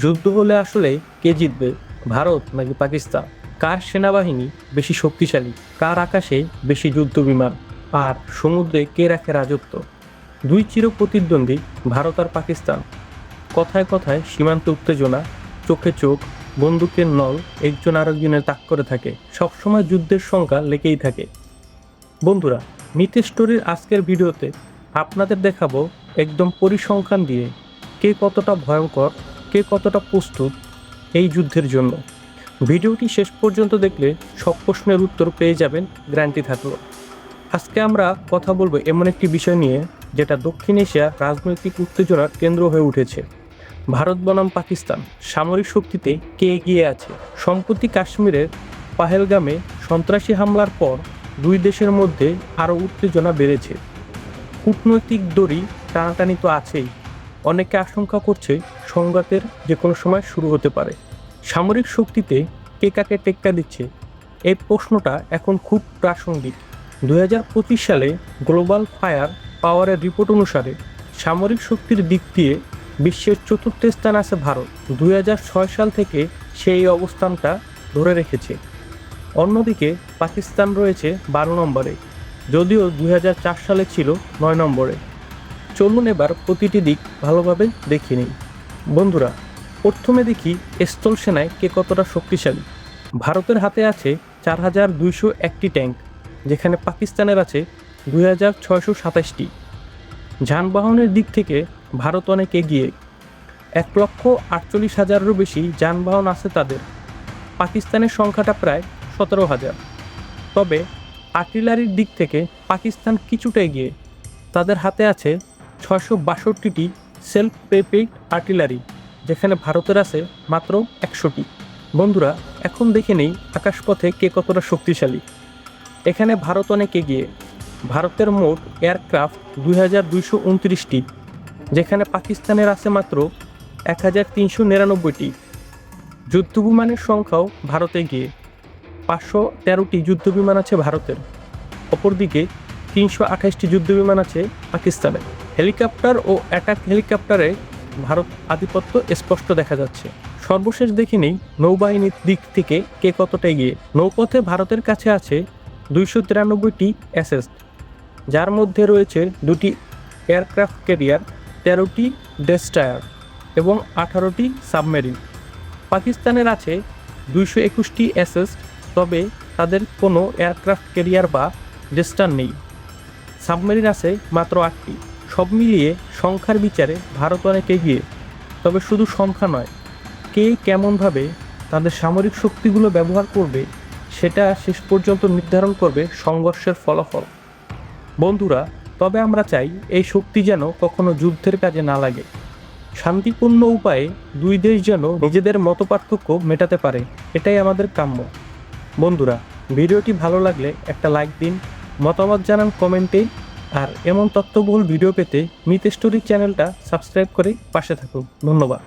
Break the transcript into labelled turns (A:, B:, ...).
A: যুদ্ধ হলে আসলে কে জিতবে, ভারত নাকি পাকিস্তান? কার সেনাবাহিনী বেশি শক্তিশালী? কার আকাশে বেশি যুদ্ধ বিমান? আর সমুদ্রে কে রাখে রাজত্ব? দুই চির প্রতিদ্বন্দ্বী ভারত আর পাকিস্তান। কথায় কথায় সীমান্ত উত্তেজনা, চোখে চোখ, বন্দুকের নল একজন আরেকজনের তাক করে থাকে। সবসময় যুদ্ধের সংখ্যা লেগেই থাকে। বন্ধুরা মিথ স্টোরির আজকের ভিডিওতে আপনাদের দেখাবো একদম পরিসংখ্যান দিয়ে কে কতটা ভয়ঙ্কর কে কতটা প্রস্তুত এই যুদ্ধের জন্য। ভিডিওটি শেষ পর্যন্ত দেখলে সব প্রশ্নের উত্তর পেয়ে যাবেন গ্যারান্টি থাকল। আজকে আমরা কথা বলব এমন একটি বিষয় নিয়ে, যেটা দক্ষিণ এশিয়া রাজনৈতিক উত্তেজনার কেন্দ্র হয়ে উঠেছে। ভারত বনাম পাকিস্তান, সামরিক শক্তিতে কে এগিয়ে আছে? সম্প্রতি কাশ্মীরের পাহেলগামে সন্ত্রাসী হামলার পর দুই দেশের মধ্যে আরও উত্তেজনা বেড়েছে। কূটনৈতিক দড়ি টানাটানি তো আছেই। অনেকে আশঙ্কা করছে সংঘাতের যে কোনো সময় শুরু হতে পারে। সামরিক শক্তিতে কে কাকে টেক্কা দিচ্ছে, এই প্রশ্নটা এখন খুব প্রাসঙ্গিক। দু হাজার পঁচিশ সালে গ্লোবাল ফায়ার পাওয়ারের রিপোর্ট অনুসারে সামরিক শক্তির দিক দিয়ে বিশ্বের চতুর্থ স্থান আছে ভারত। দু হাজার ছয় সাল থেকে সেই অবস্থানটা ধরে রেখেছে। অন্যদিকে পাকিস্তান রয়েছে বারো নম্বরে, যদিও দু হাজার চার সালে ছিল নয় নম্বরে। চলুন এবার প্রতিটি দিক ভালোভাবে দেখে নিই। বন্ধুরা, প্রথমে দেখি স্থল সেনায় কে কতটা শক্তিশালী। ভারতের হাতে আছে চার হাজার দুইশো একটি ট্যাঙ্ক, যেখানে পাকিস্তানের আছে দুই হাজার ছয়শো সাতাশটি। যানবাহনের দিক থেকে ভারত অনেক এগিয়ে। এক লক্ষ আটচল্লিশ হাজারেরও বেশি যানবাহন আছে তাদের। পাকিস্তানের সংখ্যাটা প্রায় সতেরো হাজার। তবে আর্টিলারির দিক থেকে পাকিস্তান কিছুটা এগিয়ে। তাদের হাতে আছে ছয়শো বাষট্টিটি সেলফ প্রেপেড আর্টিলারি যেখানে ভারতের আছে মাত্র একশোটি। বন্ধুরা, এখন দেখে নেই আকাশপথে কে কতটা শক্তিশালী। এখানে ভারত অনেক এগিয়ে। ভারতের মোট এয়ারক্রাফট দুই হাজার দুইশো উনত্রিশটি, যেখানে পাকিস্তানের আছে মাত্র এক হাজার তিনশো নিরানব্বইটি। যুদ্ধবিমানের সংখ্যাও ভারতে গিয়ে পাঁচশো তেরোটি যুদ্ধবিমান আছে ভারতের। অপরদিকে তিনশো আঠাশটি যুদ্ধবিমান আছে পাকিস্তানের। হেলিকপ্টার ও অ্যাটাক হেলিকপ্টারে ভারত আধিপত্য স্পষ্ট দেখা যাচ্ছে। সর্বশেষ দেখে নেই নৌবাহিনীর দিক থেকে কে কতটা এগিয়ে। নৌপথে ভারতের কাছে আছে দুইশো তিরানব্বইটি অ্যাসেস যার মধ্যে রয়েছে দুটি এয়ারক্রাফট ক্যারিয়ার, তেরোটি ডেস্টায়ার এবং আঠারোটি সাবমেরিন। পাকিস্তানের আছে দুইশো একুশটি অ্যাসেস তবে তাদের কোনো এয়ারক্রাফট ক্যারিয়ার বা ডেস্টার নেই। সাবমেরিন আছে মাত্র আটটি। সব মিলিয়ে সংখ্যার বিচারে ভারত অনেক এগিয়ে। তবে শুধু সংখ্যা নয়, কে কেমনভাবে তাদের সামরিক শক্তিগুলো ব্যবহার করবে, সেটা শেষ পর্যন্ত নির্ধারণ করবে সংঘর্ষের ফলাফল। বন্ধুরা, তবে আমরা চাই এই শক্তি যেন কখনো যুদ্ধের কাজে না লাগে। শান্তিপূর্ণ উপায়ে দুই দেশ যেন নিজেদের মতপার্থক্য মেটাতে পারে, এটাই আমাদের কাম্য। বন্ধুরা, ভিডিওটি ভালো লাগলে একটা লাইক দিন, মতামত জানান কমেন্টে। আর এমন তথ্যবহুল ভিডিও পেতে মিথ স্টোরি চ্যানেলটা সাবস্ক্রাইব করে পাশে থাকুন। ধন্যবাদ।